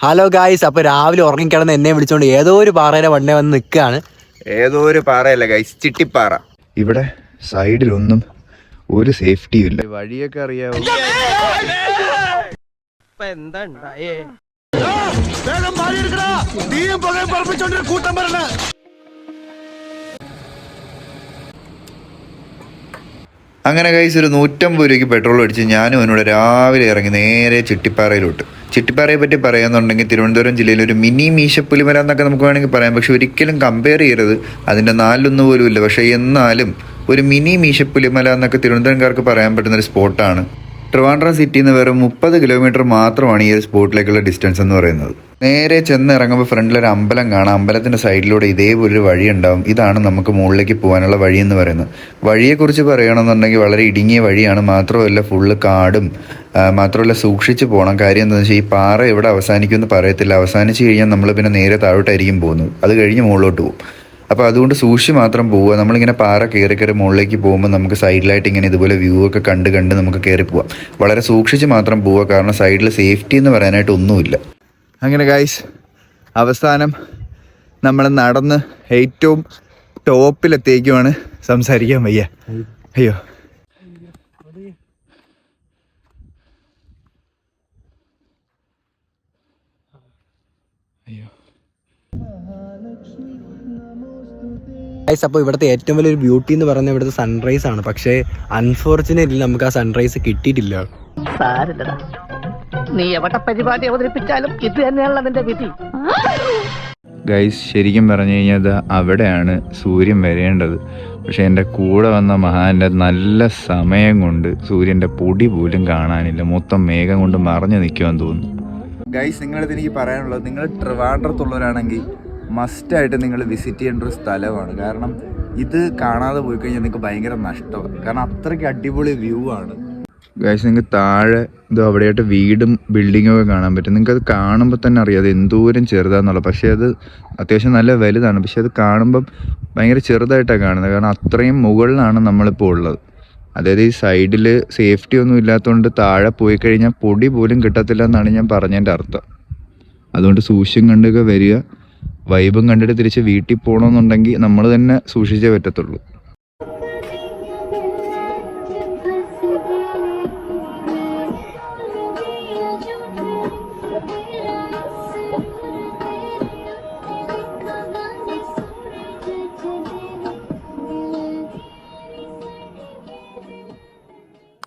Hello guys അപ്പൊ രാവിലെ ഉറങ്ങിക്കിടന്ന് എന്നെ വിളിച്ചോണ്ട് ഏതോ ഒരു പാറയുടെ വണ്ണേ വന്ന് നിൽക്കുകയാണ്. ഏതോ ഒരു പാറയല്ല ഗൈസ് ചിട്ടിപ്പാറ. ഇവിടെ സൈഡിലൊന്നും ഒരു സേഫ്റ്റിയും ഇല്ല. വഴിയൊക്കെ അറിയാവോ? അങ്ങനെ കൈസ് ഒരു നൂറ്റമ്പത് രൂപയ്ക്ക് പെട്രോൾ അടിച്ച് ഞാനും അവനോട് രാവിലെ ഇറങ്ങി നേരെ ചിട്ടിപ്പാറയിലോട്ട്. ചിട്ടിപ്പാറയെ പറ്റി പറയാന്നുണ്ടെങ്കിൽ തിരുവനന്തപുരം ജില്ലയിൽ ഒരു മിനി മീശപ്പുലിമല എന്നൊക്കെ നമുക്ക് വേണമെങ്കിൽ പറയാം. പക്ഷെ ഒരിക്കലും കമ്പയർ ചെയ്യരുത്. അതിന്റെ നാലിലൊന്നും പോലും ഇല്ല പക്ഷേ എന്നാലും ഒരു മിനി മീശപ്പുലിമല എന്നൊക്കെ തിരുവനന്തപുരംകാർക്ക് പറയാൻ പറ്റുന്ന ഒരു സ്പോട്ടാണ് ട്രിവാൻഡ്രം സിറ്റിയിൽ നിന്ന് വെറും മുപ്പത് കിലോമീറ്റർ മാത്രമാണ് ഈ ഒരു സ്പോട്ടിലേക്കുള്ള ഡിസ്റ്റൻസ് എന്ന് പറയുന്നത്. നേരെ ചെന്ന് ഇറങ്ങുമ്പോൾ ഫ്രണ്ടിൽ ഒരു അമ്പലം കാണാം. അമ്പലത്തിന്റെ സൈഡിലൂടെ ഇതേപോലെ ഒരു വഴി ഉണ്ടാവും ഇതാണ് നമുക്ക് മുകളിലേക്ക് പോകാനുള്ള വഴി എന്ന് പറയുന്നത്. വഴിയെക്കുറിച്ച് പറയണമെന്നുണ്ടെങ്കിൽ വളരെ ഇടുങ്ങിയ വഴിയാണ്. മാത്രമല്ല ഫുള്ള് കാടും മാത്രമല്ല സൂക്ഷിച്ച് പോകണം കാര്യം എന്താണെന്ന് വെച്ചാൽ ഈ പാറ എവിടെ അവസാനിക്കുമെന്ന് പറയത്തില്ല. അവസാനിച്ച് കഴിഞ്ഞാൽ നമ്മൾ പിന്നെ നേരെ താഴോട്ടായിരിക്കും പോകുന്നത്. അത് കഴിഞ്ഞ് മുകളിലോട്ട് പോകും. അപ്പോൾ അതുകൊണ്ട് സൂക്ഷിച്ച് മാത്രം പോവുക. നമ്മളിങ്ങനെ പാറ കയറി കയറി മുകളിലേക്ക് പോകുമ്പോൾ നമുക്ക് സൈഡിലായിട്ട് ഇങ്ങനെ ഇതുപോലെ വ്യൂ ഒക്കെ കണ്ട് കണ്ട് നമുക്ക് കയറി പോവാം. വളരെ സൂക്ഷിച്ച് മാത്രം പോവുക. കാരണം സൈഡിൽ സേഫ്റ്റി എന്ന് പറയാനായിട്ട് ഒന്നുമില്ല. അങ്ങനെ ഗൈസ് അവസാനം നമ്മൾ നടന്ന് ഏറ്റവും ടോപ്പിലെത്തേക്കുമാണ് സംസാരിക്കാൻ വയ്യ. അയ്യോ. ഗൈസ് അപ്പോൾ ഇവിടുത്തെ ഏറ്റവും വലിയൊരു ബ്യൂട്ടി എന്ന് പറയുന്നത് ഇവിടുത്തെ സൺറൈസ് ആണ്. പക്ഷേ അൺഫോർച്ചുനേറ്റ്ലി നമുക്ക് ആ സൺറൈസ് കിട്ടിയിട്ടില്ല. സാരില്ലടാ. നീ എവിടെ പരിപാടി അവതരിപ്പിച്ചാലും ഇത് തന്നെയാണല്ലോ നിന്റെ വിധി. ഗൈസ് ശരിക്കും പറഞ്ഞു കഴിഞ്ഞാൽ അവിടെയാണ് സൂര്യൻ വരേണ്ടത്. പക്ഷെ എന്റെ കൂടെ വന്ന മഹാന്റെ നല്ല സമയം കൊണ്ട് സൂര്യന്റെ പൊടി പോലും കാണാനില്ല. മൊത്തം മേഘം കൊണ്ട് മറഞ്ഞു നിൽക്കുമെന്ന് തോന്നുന്നു. ഗൈസ് നിങ്ങളടുത്ത് എനിക്ക് പറയാനുള്ളത് നിങ്ങൾ ട്രിവാൻഡ്രത്തുള്ളവരാണെങ്കിൽ മസ്റ്റായിട്ട് നിങ്ങൾ വിസിറ്റ് ചെയ്യേണ്ട ഒരു സ്ഥലമാണ്. കാരണം ഇത് കാണാതെ പോയി കഴിഞ്ഞാൽ നിങ്ങൾക്ക് ഭയങ്കര നഷ്ടമാണ് കാരണം അത്രയ്ക്ക് അടിപൊളി വ്യൂ ആണ്. ഗായസ് നിങ്ങൾക്ക് താഴെ ഇത് അവിടെയായിട്ട് വീടും ബിൽഡിങ്ങും ഒക്കെ കാണാൻ പറ്റും. നിങ്ങൾക്ക് അത് കാണുമ്പോൾ തന്നെ അറിയാം അത് എന്തോരം ചെറുതാന്നുള്ളത്. പക്ഷേ അത് അത്യാവശ്യം നല്ല വലുതാണ്. പക്ഷേ അത് കാണുമ്പം ഭയങ്കര ചെറുതായിട്ടാണ് കാണുന്നത്. കാരണം അത്രയും മുകളിലാണ് നമ്മളിപ്പോൾ ഉള്ളത്. അതായത് ഈ സൈഡിൽ സേഫ്റ്റി ഒന്നും ഇല്ലാത്തതുകൊണ്ട് താഴെ പോയി കഴിഞ്ഞാൽ പൊടി പോലും കിട്ടത്തില്ല എന്നാണ് ഞാൻ പറഞ്ഞതിന്റെ അർത്ഥം. അതുകൊണ്ട് സൂക്ഷ്യം കണ്ടൊക്കെ വരിക. വൈബും കണ്ടിട്ട് തിരിച്ച് വീട്ടിൽ പോകണമെന്നുണ്ടെങ്കിൽ നമ്മൾ തന്നെ സൂക്ഷിച്ചേ പറ്റത്തുള്ളൂ.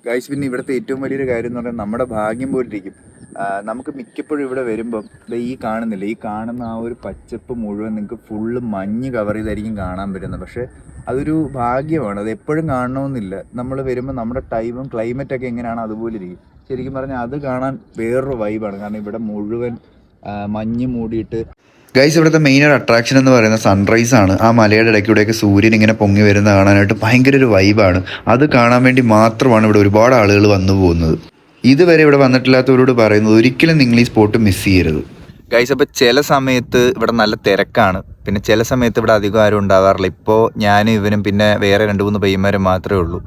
ഗൈസ് പിന്നെ ഇവിടുത്തെ ഏറ്റവും വലിയൊരു കാര്യം എന്ന് പറഞ്ഞാൽ നമ്മുടെ ഭാഗ്യം പോലിരിക്കും. നമുക്ക് മിക്കപ്പോഴും ഇവിടെ വരുമ്പം ഈ കാണുന്നില്ല ഈ കാണുന്ന ആ ഒരു പച്ചപ്പ് മുഴുവൻ നിങ്ങൾക്ക് ഫുള്ള് മഞ്ഞ് കവർ ചെയ്തായിരിക്കും കാണാൻ പറ്റുന്നത്. പക്ഷേ അതൊരു ഭാഗ്യമാണ്. അത് എപ്പോഴും കാണണമെന്നില്ല. നമ്മൾ വരുമ്പോൾ നമ്മുടെ ടൈമും ക്ലൈമറ്റ് ഒക്കെ എങ്ങനെയാണ് അതുപോലെ ഇരിക്കും. ശരിക്കും പറഞ്ഞാൽ അത് കാണാൻ വേറൊരു വൈബാണ് കാരണം ഇവിടെ മുഴുവൻ മഞ്ഞ് മൂടിയിട്ട്. ഗൈസ് ഇവിടുത്തെ മെയിൻ ഒരു അട്രാക്ഷൻ എന്ന് പറയുന്ന സൺറൈസ് ആണ്. ആ മലയുടെ ഇടയ്ക്കൂടെയൊക്കെ സൂര്യൻ ഇങ്ങനെ പൊങ്ങി വരുന്ന കാണാനായിട്ട് ഭയങ്കര ഒരു വൈബാണ് അത് കാണാൻ വേണ്ടി മാത്രമാണ് ഇവിടെ ഒരുപാട് ആളുകൾ വന്നു പോകുന്നത്. ഇതുവരെ ഇവിടെ വന്നിട്ടില്ലാത്തവരോട് പറയുന്നത് ഒരിക്കലും നിങ്ങൾ ഈ സ്പോട്ട് മിസ് ചെയ്യരുത്. ഗൈസ് അപ്പോൾ ചില സമയത്ത് ഇവിടെ നല്ല തിരക്കാണ്. പിന്നെ ചില സമയത്ത് ഇവിടെ അധികം ആരും ഉണ്ടാകാറില്ല ഇപ്പോൾ ഞാനും ഇവനും പിന്നെ വേറെ രണ്ട് മൂന്ന് പയ്യന്മാരും മാത്രമേ ഉള്ളൂ.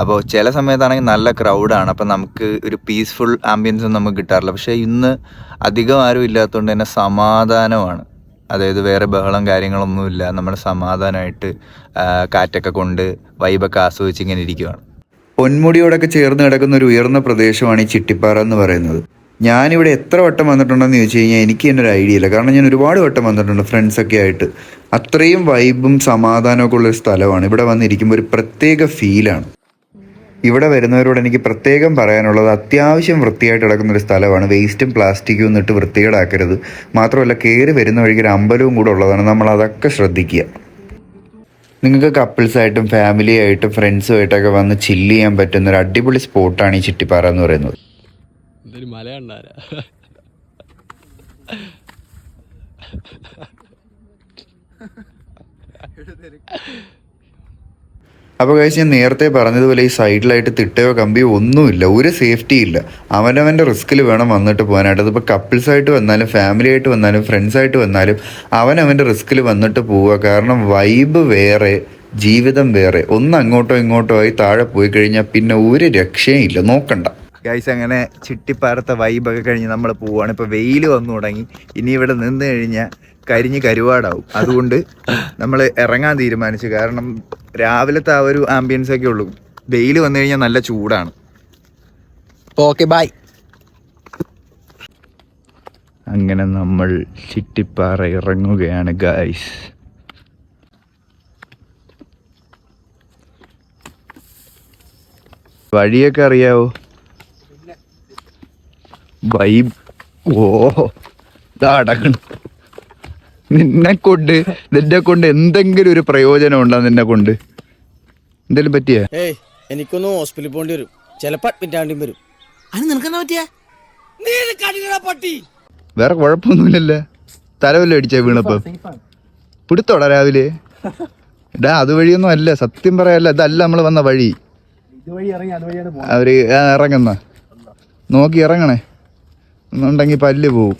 അപ്പോൾ ചില സമയത്താണെങ്കിൽ നല്ല ക്രൗഡാണ് അപ്പോൾ നമുക്ക് ഒരു പീസ്ഫുൾ ആംബിയൻസ് ഒന്നും നമുക്ക് കിട്ടാറില്ല. പക്ഷേ ഇന്ന് അധികം ആരും ഇല്ലാത്തതുകൊണ്ട് തന്നെ സമാധാനമാണ്. അതായത് വേറെ ബഹളം കാര്യങ്ങളൊന്നുമില്ല. നമ്മൾ സമാധാനമായിട്ട് കാറ്റൊക്കെ കൊണ്ട് വൈബൊക്കെ ആസ്വദിച്ച് ഇങ്ങനെ ഇരിക്കുകയാണ് പൊന്മുടിയോടൊക്കെ ചേർന്ന് കിടക്കുന്ന ഒരു ഉയർന്ന പ്രദേശമാണ് ഈ ചിട്ടിപ്പാറ എന്ന് പറയുന്നത്. ഞാനിവിടെ എത്ര വട്ടം വന്നിട്ടുണ്ടെന്ന് ചോദിച്ചു കഴിഞ്ഞാൽ എനിക്ക് തന്നെ ഒരു ഐഡിയ ഇല്ല. കാരണം ഞാൻ ഒരുപാട് വട്ടം വന്നിട്ടുണ്ട് ഫ്രണ്ട്സൊക്കെ ആയിട്ട്. അത്രയും വൈബും സമാധാനമൊക്കെ ഉള്ളൊരു സ്ഥലമാണ്. ഇവിടെ വന്നിരിക്കുമ്പോൾ ഒരു പ്രത്യേക ഫീലാണ് ഇവിടെ വരുന്നവരോട് എനിക്ക് പ്രത്യേകം പറയാനുള്ളത് അത്യാവശ്യം വൃത്തിയായിട്ട് കിടക്കുന്ന ഒരു സ്ഥലമാണ്. വേസ്റ്റും പ്ലാസ്റ്റിക്കും ഒന്നും ഇട്ട് വൃത്തികേടാക്കരുത്. മാത്രമല്ല കയറി വരുന്ന വഴിക്ക് ഒരു അമ്പലവും കൂടെ ഉള്ളതാണ്. നമ്മൾ അതൊക്കെ ശ്രദ്ധിക്കുക. നിങ്ങൾക്ക് കപ്പിൾസായിട്ടും ഫാമിലി ആയിട്ടും ഫ്രണ്ട്സുമായിട്ടൊക്കെ വന്ന് ചില്ല് ചെയ്യാൻ പറ്റുന്ന ഒരു അടിപൊളി സ്പോട്ടാണ് ഈ ചിട്ടിപ്പാറ എന്ന് പറയുന്നത്. മലയുണ്ടാരാ? അപ്പോൾ കഴിച്ച് ഞാൻ നേരത്തെ പറഞ്ഞതുപോലെ ഈ സൈഡിലായിട്ട് തിട്ടയോ കമ്പിയോ ഒന്നുമില്ല. ഒരു സേഫ്റ്റി ഇല്ല. അവനവന്റെ റിസ്കിൽ വേണം വന്നിട്ട് പോകാനായിട്ട്. അതിപ്പോൾ കപ്പിൾസായിട്ട് വന്നാലും ഫാമിലി ആയിട്ട് വന്നാലും ഫ്രണ്ട്സായിട്ട് വന്നാലും അവനവന്റെ റിസ്കിൽ വന്നിട്ട് പോവുക. കാരണം വൈബ് വേറെ ജീവിതം വേറെ. ഒന്ന് അങ്ങോട്ടോ ഇങ്ങോട്ടോ ആയി താഴെ പോയി കഴിഞ്ഞാൽ പിന്നെ ഒരു രക്ഷയും ഇല്ല. നോക്കണ്ട. ഗൈസ് അങ്ങനെ ചിട്ടിപ്പാറത്തെ വൈബൊക്കെ കഴിഞ്ഞ് നമ്മൾ പോവുകയാണ് ഇപ്പോൾ വെയിൽ വന്നു തുടങ്ങി. ഇനി ഇവിടെ നിന്ന് കഴിഞ്ഞാൽ കരിഞ്ഞ് കരുവാടാവും. അതുകൊണ്ട് നമ്മൾ ഇറങ്ങാൻ തീരുമാനിച്ചു. കാരണം രാവിലത്തെ ആ ഒരു ആംബിയൻസ് ഒക്കെ ഉള്ളൂ. വെയിൽ വന്നു കഴിഞ്ഞാൽ നല്ല ചൂടാണ്. ഓക്കെ ബൈ അങ്ങനെ നമ്മൾ ചിട്ടിപ്പാറ ഇറങ്ങുകയാണ് ഗൈസ് വഴിയൊക്കെ അറിയാവോ? വൈബ്. ഓ ഇതാ അടക്കണം. നിന്നെ കൊണ്ട് നിന്നെ കൊണ്ട് എന്തെങ്കിലും ഒരു പ്രയോജനം ഉണ്ടോ നിന്നെ കൊണ്ട്? എന്തെങ്കിലും പറ്റിയ? ഏയ് എനിക്കൊന്ന് ഹോസ്പിറ്റലിൽ പോകേണ്ടി വരും. ചിലപ്പോ അഡ്മിറ്റ് ആവേണ്ടി വരും. അത് നിനക്കെന്താ പറ്റിയ? പട്ടി. വേറെ കുഴപ്പമൊന്നുമില്ലല്ലേ? തലവല്ല അടിച്ചാ വീണപ്പം? പിടുത്തോടാ രാവിലെ. എടാ അതുവഴിയൊന്നും അല്ല. സത്യം പറയാല്ല ഇതല്ല നമ്മൾ വന്ന വഴി. അവർ ഇറങ്ങുന്ന. നോക്കി ഇറങ്ങണേ. എന്നുണ്ടെങ്കിൽ പല്ല് പോവും.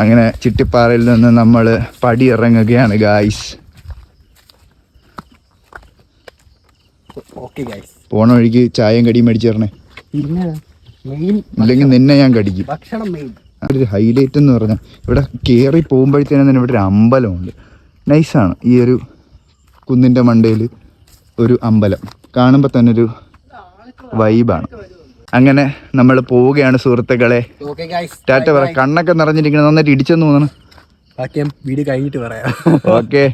അങ്ങനെ ചിട്ടിപ്പാറയിൽ നിന്ന് നമ്മൾ പടി ഇറങ്ങുകയാണ് ഗായ്സ് ഓക്കെ ഗൈസ് പോണ വഴിക്ക് ചായയും കടിയും മേടിച്ചു തരണേ. ഇല്ലെങ്കിൽ നിന്നെ ഞാൻ കടിക്കും. ഒരു ഹൈലൈറ്റ് എന്ന് പറഞ്ഞാൽ ഇവിടെ കയറി പോകുമ്പോഴത്തേനും തന്നെ ഇവിടെ ഒരു അമ്പലമുണ്ട്. നൈസാണ് ഈ ഒരു കുന്നിന്റെ മണ്ടയിൽ ഒരു അമ്പലം. കാണുമ്പോൾ തന്നെ ഒരു വൈബാണ് അങ്ങനെ നമ്മൾ പോവുകയാണ് സുഹൃത്തുക്കളെ. ടാറ്റ പറ കണ്ണൊക്കെ നിറഞ്ഞിരിക്കണം നന്നായിട്ട് ഇടിച്ചെന്ന് തോന്നണം ബാക്കി ഞാൻ വീഡിയോ കഴിഞ്ഞിട്ട് പറയാം. ഓക്കെ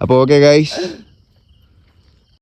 അപ്പോൾ ഓക്കെ ഗൈസ്